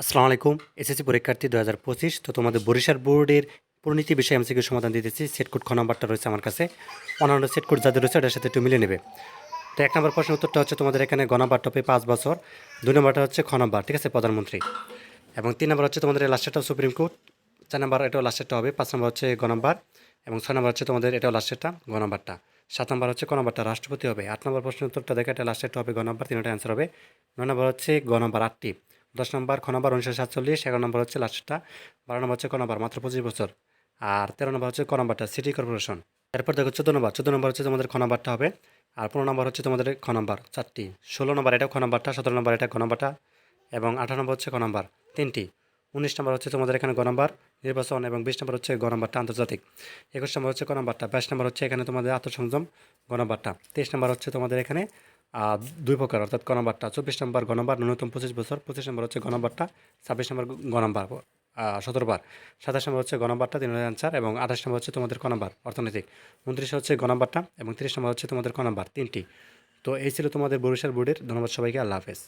আসসালামু আলাইকুম, এসএসসি পরীক্ষার্থী দু হাজার পঁচিশ। তো তোমাদের বরিশাল বোর্ডের পরিণতি বিষয়ে এমসিকিউ সমাধান দিতেছি সেট কোড খ নাম্বারটা রয়েছে আমার কাছে। অন্যান্য সেট কোড যাদের রয়েছে এটার সাথে একটু মিলে নেবে। তো এক নম্বর প্রশ্নের উত্তরটা হচ্ছে তোমাদের এখানে গ নাম্বার টপে পাঁচ বছর, দুই নম্বরটা হচ্ছে খ নাম্বার, ঠিক আছে, প্রধানমন্ত্রী? এবং তিন নম্বর হচ্ছে তোমাদের লাস্টেরটা সুপ্রিম কোর্ট চার নম্বর এটাও লাস্টেরটা হবে, পাঁচ নম্বর হচ্ছে গ নাম্বার, এবং ছয় নম্বর হচ্ছে তোমাদের এটাও লাস্টেরটা গ সাত নম্বর হচ্ছে ক রাষ্ট্রপতি হবে। আট নম্বর প্রশ্নের উত্তরটা দেখে এটা লাস্টেরটা হবে, গ তিনটা অ্যান্সার হবে। নয় নম্বর হচ্ছে গ আটটি। দশ নম্বর খ নম্বর উনিশশো সাতচল্লিশ এগারো নম্বর হচ্ছে লাস্টটা বারো নম্বর হচ্ছে ক নম্বর মাত্র পঁচিশ বছর আর তেরো নম্বর হচ্ছে ক নম্বরটা সিটি কর্পোরেশন এরপর দেখো চোদ্দ নম্বর চোদ্দ নম্বর হচ্ছে তোমাদের খ নম্বরটা হবে আর পনেরো নম্বর হচ্ছে তোমাদের খ নম্বর চারটি ষোলো নম্বর এটা খ নম্বরটা সতেরো নম্বর এটা খ নম্বরটা এবং আঠারো নম্বর হচ্ছে ক নম্বর তিনটি উনিশ নম্বর হচ্ছে তোমাদের এখানে গ নম্বর নির্বাচন এবং বিশ নম্বর হচ্ছে গ নম্বরটা আন্তর্জাতিক একুশ নম্বর হচ্ছে ক নম্বরটা বাইশ নম্বর হচ্ছে এখানে তোমাদের আত্মসংযম গ নম্বরটা তেইশ নম্বর হচ্ছে তোমাদের এখানে দুই প্রকার, অর্থাৎ গণবারটা চব্বিশ নম্বর গণবার ন্যূনতম পঁচিশ বছর। পঁচিশ নম্বর হচ্ছে গণবার্তা নম্বরটা, ছাব্বিশ নম্বর গণবার সতেরোবার সাতাশ নম্বর হচ্ছে গণবারটা তিন হাজার অ্যান্সার এবং আঠাশ নম্বর হচ্ছে তোমাদের ক অর্থনৈতিক। উনত্রিশ হচ্ছে গণবারটা এবং তিরিশ নম্বর হচ্ছে তোমাদের ক তিনটি। তো এই ছিল তোমাদের বরিশাল বোর্ডের। ধন্যবাদ সবাইকে, আল্লাহ হাফেজ।